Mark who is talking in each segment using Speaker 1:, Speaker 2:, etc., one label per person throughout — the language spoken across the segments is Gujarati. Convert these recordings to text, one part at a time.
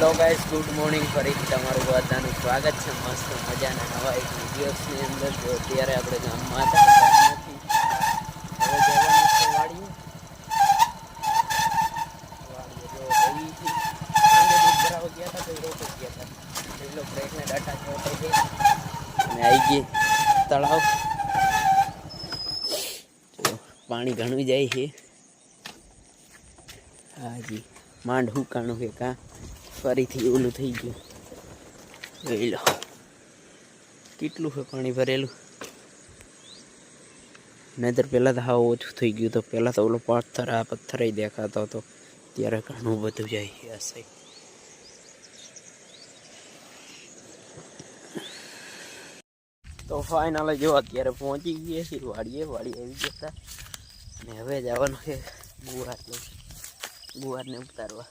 Speaker 1: હેલો ગાઈઝ ગુડ મોર્નિંગ ફરીથી તમારું બધાનું સ્વાગત છે મસ્ત મજાના નવા એક વિડીયોસની અંદર જો અત્યારે આપણે ગામમાં હતા હવે છે પેલો બ્રેકને ડાટા અને આવી ગઈ તળાવ પાણી ઘણું જાય છે હાજી માંડ હુકાણું કે કાં ફરીથી ઓલું થઈ ગયું. જોઈ લો. કેટલું છે પાણી ભરેલું? નહીતર પહેલાં તો હાવ ઓછું થઈ ગયું તો પહેલાં તો ઓલો પથ્થર આ પથ્થર દેખાતો હતો. ત્યારે ઘણું બધું જાય હશે તો ફાઇનલ જો અત્યારે પહોંચી ગયા છીએ. વાડીએ વાડી આવી ગયા હતા. અને હવે જવાનું છે ગુવાર ગુવારને ઉતારવા.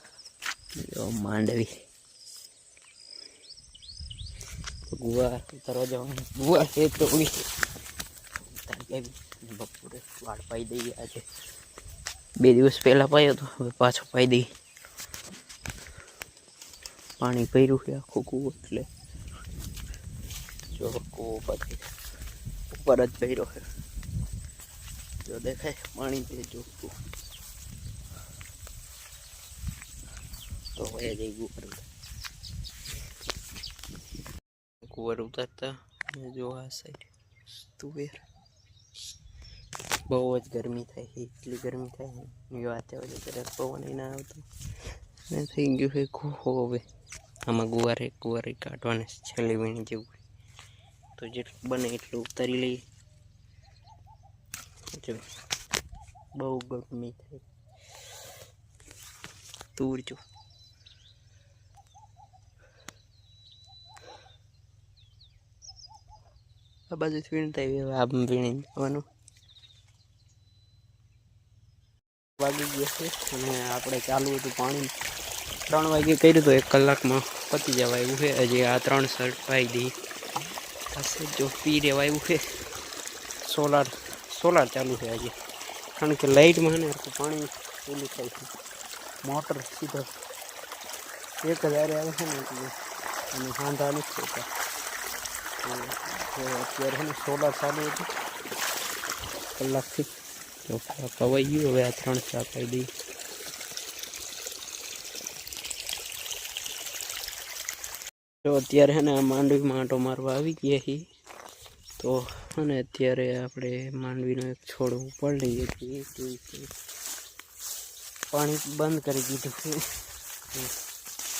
Speaker 1: માંડવી. ગુવાર ઉતારવા જવાનું. ગુવાર છે તો બપોરે વાળ પાઈ દઈએ આજે. બે દિવસ પહેલાં પાયો તો, હવે પાછો પાઈ દઈએ. પાણી પહેર્યું છે આખું કૂવો એટલે. જો કૂવો પછી ઉપર જ પહેર્યો છે. જો દેખાય, પાણી છે ચોખ્ખું તો વયા જઈ કુંવર કુંવર ઉતારતા જો આ સાઈડ તુવેર બહુ જ ગરમી થાય છે, એટલી ગરમી થાય વાત હોય ત્યારે પવન ના આવતો. ને થઈ ગયું છે ખોખો હવે. આમાં ગુવારે ગુવારે કાઢવાને છેલ્લી વીણી જેવું તો જેટલું બને એટલું ઉતારી લઈએ. જો, બહુ ગરમી થાય. તુર જો. આ બાજુ વીણતા આવી આમ વીણી જવાનું વાગી ગયા છે અને આપણે ચાલુ હતું પાણી. ત્રણ વાગે કર્યું તો એક કલાકમાં પતી જવા એવું છે. હજી આ ત્રણ શર્ટ પાઈ દઈ પાસે પી રહેવા એવું છે. સોલાર સોલાર ચાલુ છે હજી કારણ કે લાઇટમાં ને પાણી ઓલું થાય છે. મોટર સીધો એક હજાર આવે છે ને અને વાંધા નથી અત્યારે સોલાર ચાલુ હતું. કલાકથી તો પવાઈ ગયું, હવે આ ત્રણ ચા પાઈ દઈ તો અત્યારે છે ને માંડવી આંટો મારવા આવી ગયા છીએ. તો અને અત્યારે આપણે માંડવીનો એક છોડ ઉપાડી લઈએ છીએ. પાણી બંધ કરી દીધું છે.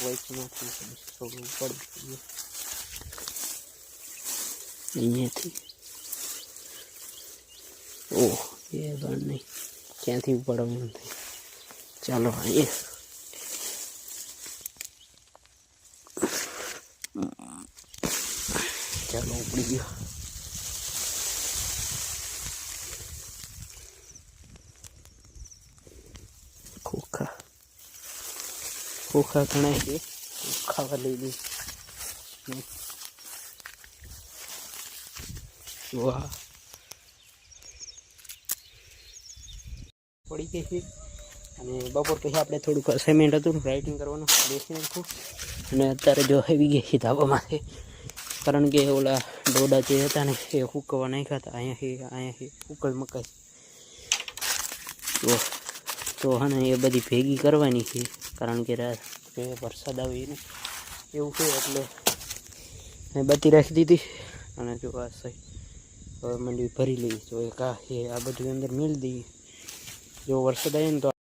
Speaker 1: વચમાંથી છોડ ઉપાડી દઈએ અહીંયાથી ઓહ એ ગણ નહીં ક્યાંથી ઉપાડવાનું થાય ચાલો અહીંયા ચાલો ઉપડી ગયો ખોખા ખોખા ઘણા છે ખાવા લઈ દઈ વાહ. પડી ગઈ છે. અને બપોર પછી આપણે થોડુંક અસાઇનમેન્ટ હતું રાઇટિંગ કરવાનું બેસી નાખું અને અત્યારે જો આવી ગઈ છે ધાબામાંથી કારણ કે ઓલા ડોડા જે હતા ને, એ હુકવા નાખ્યા હતા. અહીંયાથી અહીંયાથી ઉકલ મકાઈ. તો તો હા એ બધી ભેગી કરવાની છે. કારણ કે રાત કે વરસાદ આવે ને એવું છે, એટલે મેં બધી રાખી દીધી. અને જો આ સાઈડ મંડી ભરી લઈ તો એક આ આ બધું અંદર મેળ દઈએ. જો વરસાદ આવે ને તો